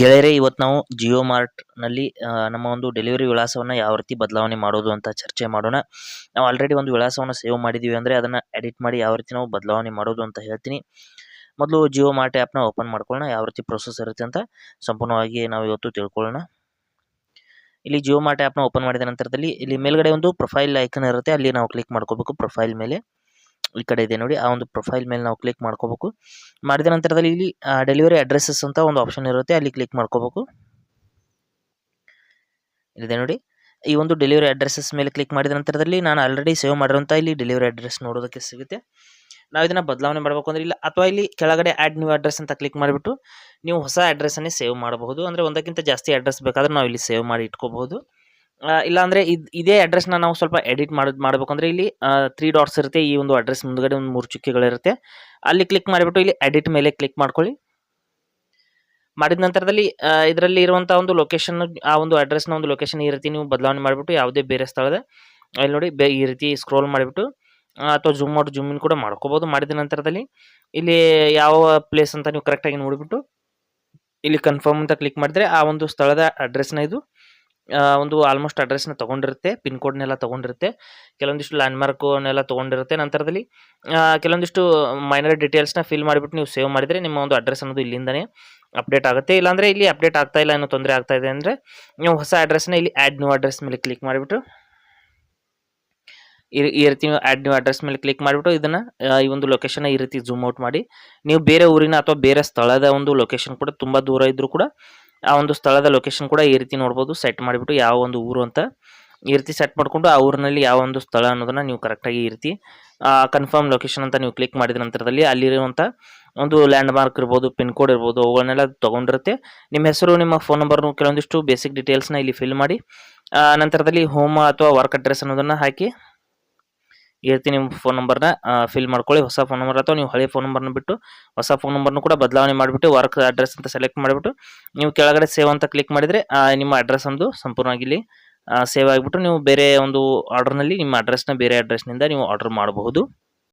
ಗೆಳೆಯರೇ ಇವತ್ತು ನಾವು ಜಿಯೋ ಮಾರ್ಟ್ನಲ್ಲಿ ನಮ್ಮ ಒಂದು ಡೆಲಿವರಿ ವಿಳಾಸವನ್ನು ಯಾವ ರೀತಿ ಬದಲಾವಣೆ ಮಾಡೋದು ಅಂತ ಚರ್ಚೆ ಮಾಡೋಣ. ನಾವು ಆಲ್ರೆಡಿ ಒಂದು ವಿಳಾಸವನ್ನು ಸೇವ್ ಮಾಡಿದ್ದೀವಿ ಅಂದರೆ ಅದನ್ನು ಎಡಿಟ್ ಮಾಡಿ ಯಾವ ರೀತಿ ನಾವು ಬದಲಾವಣೆ ಮಾಡೋದು ಅಂತ ಹೇಳ್ತೀನಿ. ಮೊದಲು ಜಿಯೋ ಮಾರ್ಟ್ ಆ್ಯಪ್ನ ಓಪನ್ ಮಾಡ್ಕೊಳ್ಳೋಣ, ಯಾವ ರೀತಿ ಪ್ರೊಸೆಸ್ ಇರುತ್ತೆ ಅಂತ ಸಂಪೂರ್ಣವಾಗಿ ನಾವು ಇವತ್ತು ತಿಳ್ಕೊಳ್ಳೋಣ. ಇಲ್ಲಿ ಜಿಯೋ ಮಾರ್ಟ್ ಆ್ಯಪ್ನ ಓಪನ್ ಮಾಡಿದ ನಂತರದಲ್ಲಿ ಇಲ್ಲಿ ಮೇಲ್ಗಡೆ ಒಂದು ಪ್ರೊಫೈಲ್ ಐಕನ್ ಇರುತ್ತೆ, ಅಲ್ಲಿ ನಾವು ಕ್ಲಿಕ್ ಮಾಡ್ಕೋಬೇಕು ಪ್ರೊಫೈಲ್ ಮೇಲೆ. ಈ ಕಡೆ ಇದೆ ನೋಡಿ, ಆ ಒಂದು ಪ್ರೊಫೈಲ್ ಮೇಲೆ ನಾವು ಕ್ಲಿಕ್ ಮಾಡ್ಕೋಬೇಕು. ಮಾಡಿದ ನಂತರದಲ್ಲಿ ಇಲ್ಲಿ ಡೆಲಿವರಿ ಅಡ್ರೆಸ್ಸಸ್ ಅಂತ ಒಂದು ಆಪ್ಷನ್ ಇರುತ್ತೆ, ಅಲ್ಲಿ ಕ್ಲಿಕ್ ಮಾಡ್ಕೋಬೇಕು. ಇದೆ ನೋಡಿ, ಈ ಒಂದು ಡೆಲಿವರಿ ಅಡ್ರೆಸ್ಸಸ್ ಮೇಲೆ ಕ್ಲಿಕ್ ಮಾಡಿದ ನಂತರದಲ್ಲಿ ನಾನು ಆಲ್ರೆಡಿ ಸೇವ್ ಮಾಡಿರೋಂಥ ಇಲ್ಲಿ ಡೆಲಿವರಿ ಅಡ್ರೆಸ್ ನೋಡೋದಕ್ಕೆ ಸಿಗುತ್ತೆ. ನಾವು ಇದನ್ನು ಬದಲಾವಣೆ ಮಾಡಬೇಕು ಅಂದರೆ ಇಲ್ಲ, ಅಥವಾ ಇಲ್ಲಿ ಕೆಳಗಡೆ ಆ್ಯಡ್ ನ್ಯೂ ಅಡ್ರೆಸ್ ಅಂತ ಕ್ಲಿಕ್ ಮಾಡಿಬಿಟ್ಟು ನೀವು ಹೊಸ ಅಡ್ರೆಸ್ಸನ್ನೇ ಸೇವ್ ಮಾಡಬಹುದು. ಅಂದರೆ ಒಂದಕ್ಕಿಂತ ಜಾಸ್ತಿ ಅಡ್ರೆಸ್ ಬೇಕಾದರೆ ನಾವು ಇಲ್ಲಿ ಸೇವ್ ಮಾಡಿ ಇಟ್ಕೋಬಹುದು. ಇಲ್ಲಾಂದರೆ ಇದು, ಇದೇ ಅಡ್ರೆಸ್ನ ನಾವು ಸ್ವಲ್ಪ ಎಡಿಟ್ ಮಾಡೋದು, ಮಾಡಬೇಕಂದ್ರೆ ಇಲ್ಲಿ ತ್ರೀ ಡಾಟ್ಸ್ ಇರುತ್ತೆ, ಈ ಒಂದು ಅಡ್ರೆಸ್ ಮುಂದ್ಗಡೆ ಒಂದು ಮೂರು ಚುಕ್ಕಿಗಳಿರುತ್ತೆ. ಅಲ್ಲಿ ಕ್ಲಿಕ್ ಮಾಡಿಬಿಟ್ಟು ಇಲ್ಲಿ ಎಡಿಟ್ ಮೇಲೆ ಕ್ಲಿಕ್ ಮಾಡ್ಕೊಳ್ಳಿ. ಮಾಡಿದ ನಂತರದಲ್ಲಿ ಇದರಲ್ಲಿ ಇರುವಂಥ ಒಂದು ಲೊಕೇಶನ್ ಆ ಒಂದು ಅಡ್ರೆಸ್ನ ಒಂದು ಲೊಕೇಶನ್ ಈ ರೀತಿ ನೀವು ಬದಲಾವಣೆ ಮಾಡಿಬಿಟ್ಟು ಯಾವುದೇ ಬೇರೆ ಸ್ಥಳದ ಅಲ್ಲಿ ನೋಡಿ ಈ ರೀತಿ ಸ್ಕ್ರೋಲ್ ಮಾಡಿಬಿಟ್ಟು ಅಥವಾ ಜೂಮ್ ಜೂಮ್ ಇನ್ ಕೂಡ ಮಾಡ್ಕೋಬೋದು. ಮಾಡಿದ ನಂತರದಲ್ಲಿ ಇಲ್ಲಿ ಯಾವ ಪ್ಲೇಸ್ ಅಂತ ನೀವು ಕರೆಕ್ಟಾಗಿ ನೋಡಿಬಿಟ್ಟು ಇಲ್ಲಿ ಕನ್ಫರ್ಮ್ ಅಂತ ಕ್ಲಿಕ್ ಮಾಡಿದ್ರೆ ಆ ಒಂದು ಸ್ಥಳದ ಅಡ್ರೆಸ್ನ ಇದು ಒಂದು ಆಲ್ಮೋಸ್ಟ್ ಅಡ್ರೆಸ್ನ ತೊಗೊಂಡಿರುತ್ತೆ ಪಿನ್ ಕೋಡ್ನೆಲ್ಲ ತೊಗೊಂಡಿರುತ್ತೆ. ಕೆಲವೊಂದಿಷ್ಟು ಲ್ಯಾಂಡ್ಮಾರ್ಕ್ನೆಲ್ಲ ತೊಗೊಂಡಿರುತ್ತೆ. ನಂತರದಲ್ಲಿ ಕೆಲವೊಂದಿಷ್ಟು ಮೈನರ್ ಡೀಟೇಲ್ಸ್ನ ಫಿಲ್ ಮಾಡಿಬಿಟ್ಟು ನೀವು ಸೇವ್ ಮಾಡಿದರೆ ನಿಮ್ಮ ಒಂದು ಅಡ್ರೆಸ್ ಅನ್ನೋದು ಇಲ್ಲಿಂದನೇ ಅಪ್ಡೇಟ್ ಆಗುತ್ತೆ. ಇಲ್ಲಾಂದರೆ ಇಲ್ಲಿ ಅಪ್ಡೇಟ್ ಆಗ್ತಾ ಇಲ್ಲ, ಏನೋ ತೊಂದರೆ ಆಗ್ತಾ ಇದೆ ಅಂದರೆ ನೀವು ಹೊಸ ಅಡ್ರೆಸ್ನ ಇಲ್ಲಿ ಆ್ಯಡ್ ನ್ಯೂ ಅಡ್ರೆಸ್ ಮೇಲೆ ಕ್ಲಿಕ್ ಮಾಡಿಬಿಟ್ಟು, ಈ ಈ ರೀತಿ ನೀವು ಆ್ಯಡ್ ನ್ಯೂ ಅಡ್ರೆಸ್ ಮೇಲೆ ಕ್ಲಿಕ್ ಮಾಡಿಬಿಟ್ಟು ಇದನ್ನು ಈ ಒಂದು ಲೊಕೇಶನ್ನ ಈ ರೀತಿ ಝೂಮ್ ಔಟ್ ಮಾಡಿ. ನೀವು ಬೇರೆ ಊರಿನ ಅಥವಾ ಬೇರೆ ಸ್ಥಳದ ಒಂದು ಲೊಕೇಶನ್ ಕೂಡ ತುಂಬ ದೂರ ಇದ್ದರೂ ಕೂಡ ಆ ಒಂದು ಸ್ಥಳದ ಲೊಕೇಶನ್ ಕೂಡ ಈ ರೀತಿ ನೋಡ್ಬೋದು. ಸೆಟ್ ಮಾಡಿಬಿಟ್ಟು ಯಾವ ಒಂದು ಊರು ಅಂತ ಈ ರೀತಿ ಸೆಟ್ ಮಾಡಿಕೊಂಡು ಆ ಊರಿನಲ್ಲಿ ಯಾವ ಒಂದು ಸ್ಥಳ ಅನ್ನೋದನ್ನು ನೀವು ಕರೆಕ್ಟಾಗಿ ಈ ರೀತಿ ಕನ್ಫರ್ಮ್ ಲೊಕೇಶನ್ ಅಂತ ನೀವು ಕ್ಲಿಕ್ ಮಾಡಿದ ನಂತರದಲ್ಲಿ ಅಲ್ಲಿರುವಂಥ ಒಂದು ಲ್ಯಾಂಡ್ ಮಾರ್ಕ್ ಇರ್ಬೋದು ಪಿನ್ ಕೋಡ್ ಇರ್ಬೋದು, ಅವುಗಳನ್ನೆಲ್ಲ ತೊಗೊಂಡಿರುತ್ತೆ. ನಿಮ್ಮ ಹೆಸರು, ನಿಮ್ಮ ಫೋನ್ ನಂಬರ್ನು ಕೆಲವೊಂದಿಷ್ಟು ಬೇಸಿಕ್ ಡೀಟೇಲ್ಸ್ನ ಇಲ್ಲಿ ಫಿಲ್ ಮಾಡಿ ನಂತರದಲ್ಲಿ ಹೋಮ್ ಅಥವಾ ವರ್ಕ್ ಅಡ್ರೆಸ್ ಅನ್ನೋದನ್ನು ಹಾಕಿ ಈ ರೀತಿ ನಿಮ್ಮ ಫೋನ್ ನಂಬರ್ನ ಫಿಲ್ ಮಾಡ್ಕೊಳ್ಳಿ. ಹೊಸ ಫೋನ್ ನಂಬರ್ ಅಥವಾ ನೀವು ಹಳೆ ಫೋನ್ ನಂಬರ್ನ ಬಿಟ್ಟು, ಹೊಸ ಫೋನ್ ನಂಬರ್ನು ಕೂಡ ಬದಲಾವಣೆ ಮಾಡಿಬಿಟ್ಟು ವರ್ಕ್ ಅಡ್ರೆಸ್ ಅಂತ ಸೆಲೆಕ್ಟ್ ಮಾಡಿಬಿಟ್ಟು, ನೀವು ಕೆಳಗಡೆ ಸೇವ್ ಅಂತ ಕ್ಲಿಕ್ ಮಾಡಿದರೆ ನಿಮ್ಮ ಅಡ್ರೆಸ್ ಒಂದು ಸಂಪೂರ್ಣವಾಗಿ ಇಲ್ಲಿ ಸೇವ್ ಆಗಿಬಿಟ್ಟು, ನೀವು ಬೇರೆ ಒಂದು ಆರ್ಡರ್ನಲ್ಲಿ ನಿಮ್ಮ ಅಡ್ರೆಸ್ನ ಬೇರೆ ಅಡ್ರೆಸ್ನಿಂದ ನೀವು ಆರ್ಡರ್ ಮಾಡಬಹುದು.